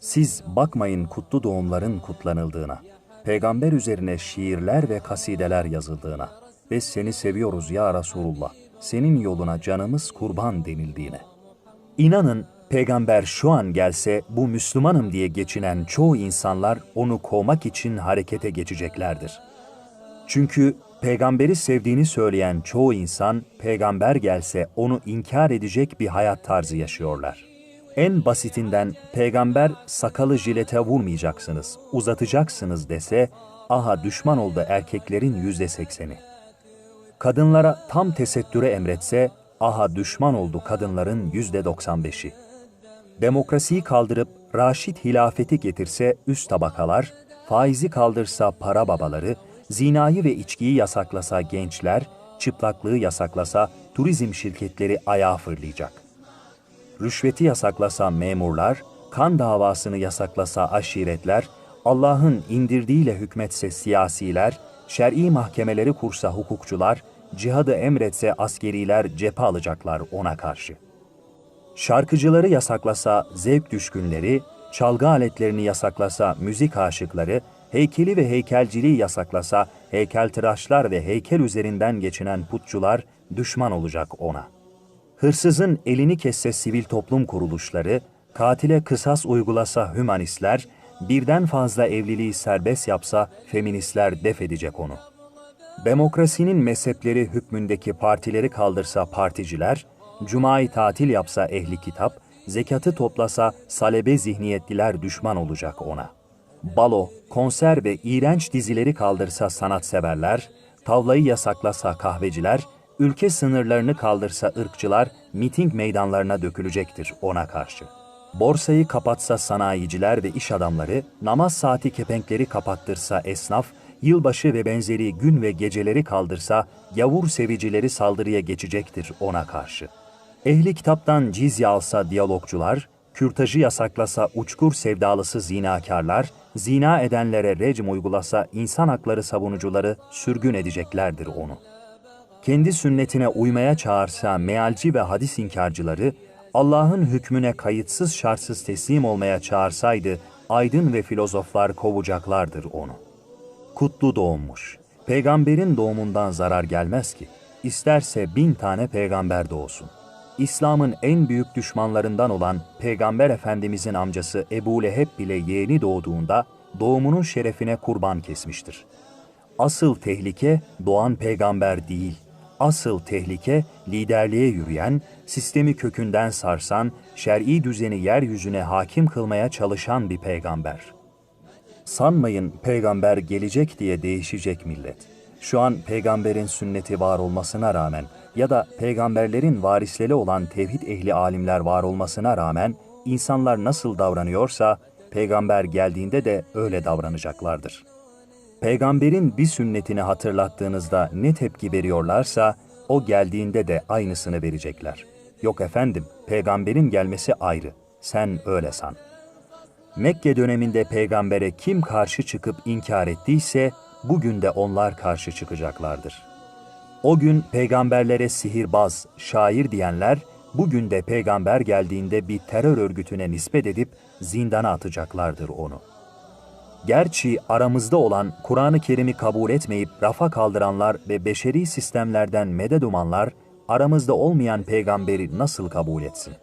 Siz bakmayın kutlu doğumların kutlanıldığına, peygamber üzerine şiirler ve kasideler yazıldığına ve seni seviyoruz ya Resulullah, senin yoluna canımız kurban denildiğine. İnanın peygamber şu an gelse bu Müslümanım diye geçinen çoğu insanlar onu kovmak için harekete geçeceklerdir. Çünkü peygamberi sevdiğini söyleyen çoğu insan peygamber gelse onu inkar edecek bir hayat tarzı yaşıyorlar. En basitinden peygamber sakalı jilete vurmayacaksınız, uzatacaksınız dese, aha düşman oldu erkeklerin yüzde sekseni. Kadınlara tam tesettüre emretse, aha düşman oldu kadınların yüzde doksan beşi. Demokrasiyi kaldırıp Raşid hilafeti getirse üst tabakalar, faizi kaldırsa para babaları, zinayı ve içkiyi yasaklasa gençler, çıplaklığı yasaklasa turizm şirketleri ayağa fırlayacak. Rüşveti yasaklasa memurlar, kan davasını yasaklasa aşiretler, Allah'ın indirdiğiyle hükmetse siyasiler, şer'i mahkemeleri kursa hukukçular, cihadı emretse askeriler cephe alacaklar ona karşı. Şarkıcıları yasaklasa zevk düşkünleri, çalgı aletlerini yasaklasa müzik aşıkları, heykeli ve heykelciliği yasaklasa heykeltıraşlar ve heykel üzerinden geçinen putçular düşman olacak ona. Hırsızın elini kesse sivil toplum kuruluşları, katile kısas uygulasa hümanistler, birden fazla evliliği serbest yapsa feministler def edecek onu. Demokrasinin mezhepleri hükmündeki partileri kaldırsa particiler, cumayı tatil yapsa ehli kitap, zekatı toplasa salebe zihniyetliler düşman olacak ona. Balo, konser ve iğrenç dizileri kaldırsa sanatseverler, tavlayı yasaklasa kahveciler, ülke sınırlarını kaldırsa ırkçılar miting meydanlarına dökülecektir ona karşı. Borsayı kapatsa sanayiciler ve iş adamları, namaz saati kepenkleri kapattırsa esnaf, yılbaşı ve benzeri gün ve geceleri kaldırsa yavur sevicileri saldırıya geçecektir ona karşı. Ehli kitaptan cizye alsa diyalogcular, kürtajı yasaklasa uçkur sevdalısı zinakarlar, zina edenlere recm uygulasa insan hakları savunucuları sürgün edeceklerdir onu. Kendi sünnetine uymaya çağırsa mealci ve hadis inkarcıları, Allah'ın hükmüne kayıtsız şartsız teslim olmaya çağırsaydı, aydın ve filozoflar kovacaklardır onu. Kutlu doğmuş. Peygamberin doğumundan zarar gelmez ki. İsterse bin tane peygamber doğsun. İslam'ın en büyük düşmanlarından olan Peygamber Efendimizin amcası Ebu Leheb bile yeğeni doğduğunda doğumunun şerefine kurban kesmiştir. Asıl tehlike doğan peygamber değil. Asıl tehlike liderliğe yürüyen, sistemi kökünden sarsan, şer'i düzeni yeryüzüne hakim kılmaya çalışan bir peygamber. Sanmayın peygamber gelecek diye değişecek millet. Şu an peygamberin sünneti var olmasına rağmen ya da peygamberlerin varisleri olan tevhid ehli alimler var olmasına rağmen insanlar nasıl davranıyorsa peygamber geldiğinde de öyle davranacaklardır. Peygamberin bir sünnetini hatırlattığınızda ne tepki veriyorlarsa o geldiğinde de aynısını verecekler. Yok efendim, peygamberin gelmesi ayrı. Sen öyle san. Mekke döneminde peygambere kim karşı çıkıp inkar ettiyse bugün de onlar karşı çıkacaklardır. O gün peygamberlere sihirbaz, şair diyenler bugün de peygamber geldiğinde bir terör örgütüne nispet edip zindana atacaklardır onu. Gerçi aramızda olan Kur'an-ı Kerim'i kabul etmeyip rafa kaldıranlar ve beşeri sistemlerden medet umanlar aramızda olmayan peygamberi nasıl kabul etsin?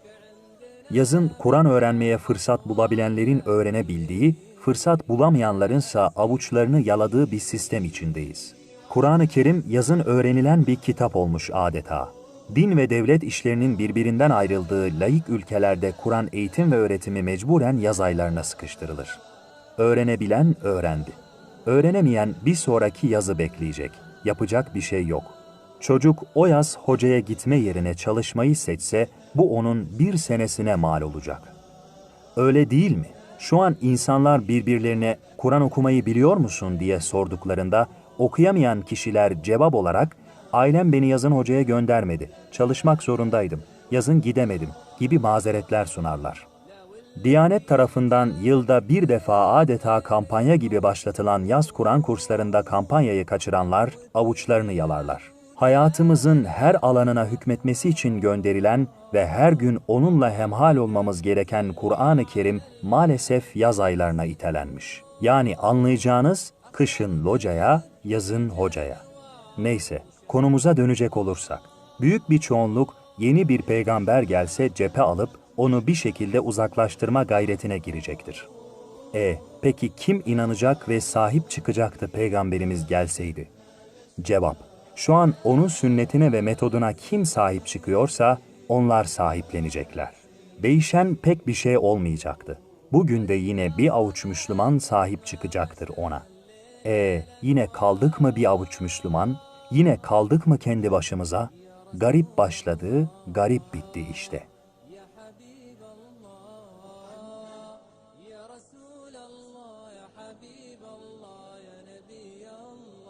Yazın Kur'an öğrenmeye fırsat bulabilenlerin öğrenebildiği, fırsat bulamayanlarınsa avuçlarını yaladığı bir sistem içindeyiz. Kur'an-ı Kerim yazın öğrenilen bir kitap olmuş adeta. Din ve devlet işlerinin birbirinden ayrıldığı layık ülkelerde Kur'an eğitim ve öğretimi mecburen yaz aylarına sıkıştırılır. Öğrenebilen öğrendi. Öğrenemeyen bir sonraki yazı bekleyecek. Yapacak bir şey yok. Çocuk o yaz hocaya gitme yerine çalışmayı seçse bu onun bir senesine mal olacak. Öyle değil mi? Şu an insanlar birbirlerine Kur'an okumayı biliyor musun diye sorduklarında okuyamayan kişiler cevap olarak ailem beni yazın hocaya göndermedi, çalışmak zorundaydım, yazın gidemedim gibi mazeretler sunarlar. Diyanet tarafından yılda bir defa adeta kampanya gibi başlatılan yaz Kur'an kurslarında kampanyayı kaçıranlar avuçlarını yalarlar. hayatımızın her alanına hükmetmesi için gönderilen ve her gün onunla hemhal olmamız gereken Kur'an-ı Kerim maalesef yaz aylarına itelenmiş. Yani anlayacağınız kışın locaya, yazın hocaya. Neyse, konumuza dönecek olursak, büyük bir çoğunluk yeni bir peygamber gelse cephe alıp onu bir şekilde uzaklaştırma gayretine girecektir. E, peki kim inanacak ve sahip çıkacaktı peygamberimiz gelseydi? Cevap, şu an onun sünnetine ve metoduna kim sahip çıkıyorsa onlar sahiplenecekler. Değişen pek bir şey olmayacaktı. Bugün de yine bir avuç Müslüman sahip çıkacaktır ona. E yine kaldık mı bir avuç Müslüman? Yine kaldık mı kendi başımıza? Garip başladı, garip bitti işte.'' حبيب الله. يا رسول الله يا حبيب الله يا نبي الله.